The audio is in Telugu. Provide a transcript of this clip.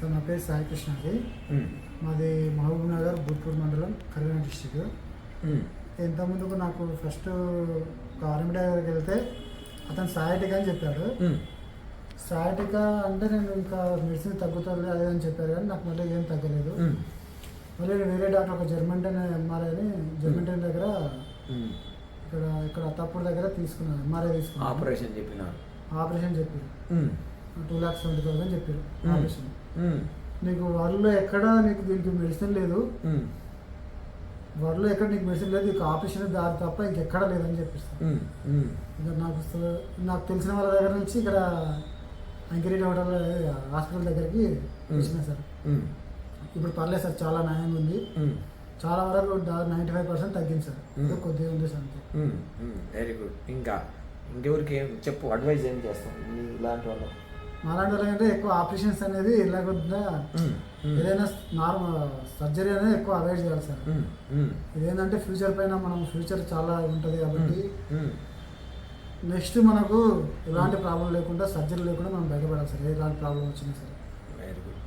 సార్ నా పేరు సాయి కృష్ణ అండి. మాది మహబూబ్ నగర్ బుట్పూర్ మండలం కరీంనగర్ డిస్టిక్. ఉమ్, ఇంత ముందుకు నాకు ఫస్ట్ ఆర్మీ దగ్గరికి వెళ్తే అతను సాయటిక అని చెప్పాడు. సాయటిక అంటే నేను ఇంకా మెడిసిన్ తగ్గుతుంది అదే అని చెప్పారు కానీ నాకు మళ్ళీ ఏం తగ్గలేదు. మళ్ళీ వేరే డాక్టర్ ఒక జర్మంటన్ ఎంఆర్ఐ అని జర్మంటన్ దగ్గర. ఇక్కడ ఇక్కడ తప్పుడు దగ్గర తీసుకున్నాను ఎంఆర్ఐ తీసుకున్నాను. ఆపరేషన్ చెప్పినారు. ఆపరేషన్ చెప్పారు. Um, two lakhs twenty thousand చెప్పారు. ఆపరేషన్ నీకు వరల్డ్లో ఎక్కడ నీకు దీనికి మెడిసిన్ లేదు? వరల్డ్లో ఎక్కడ నీకు మెడిసిన్ లేదు? నీకు ఆపరేషన్ దారి తప్ప ఇంకెక్కడ లేదని చెప్పిస్తాను ఇంకా నాకు నాకు తెలిసిన వాళ్ళ దగ్గర నుంచి ఇక్కడ అంకిరెడ్డి హోటల్ హాస్పిటల్ దగ్గరికి వచ్చిన సార్. ఇప్పుడు పర్లేదు సార్ చాలా న్యాయంగా ఉంది. చాలా వరకు నైంటీ ఫైవ్ పర్సెంట్ తగ్గింది సార్. కొద్దిగా ఉంది సార్. వెరీ గుడ్ ఇంకా ఇంకెవరికి ఏం చెప్పు అడ్వైజ్ ఏం చేస్తాం ఇలాంటి వాళ్ళు మాలాంటి వాళ్ళకంటే ఎక్కువ ఆపరేషన్స్ అనేది లేకుండా ఏదైనా నార్మల్ సర్జరీ అనేది ఎక్కువ అవాయిడ్ చేయాలి సార్. ఇదేంటంటే ఫ్యూచర్ పైన మనం ఫ్యూచర్ చాలా ఉంటుంది కాబట్టి నెక్స్ట్ మనకు ఎలాంటి ప్రాబ్లం లేకుండా సర్జరీ లేకుండా మనం బయటపడాలి సార్. ఎలాంటి ప్రాబ్లం వచ్చినా సరే. Very good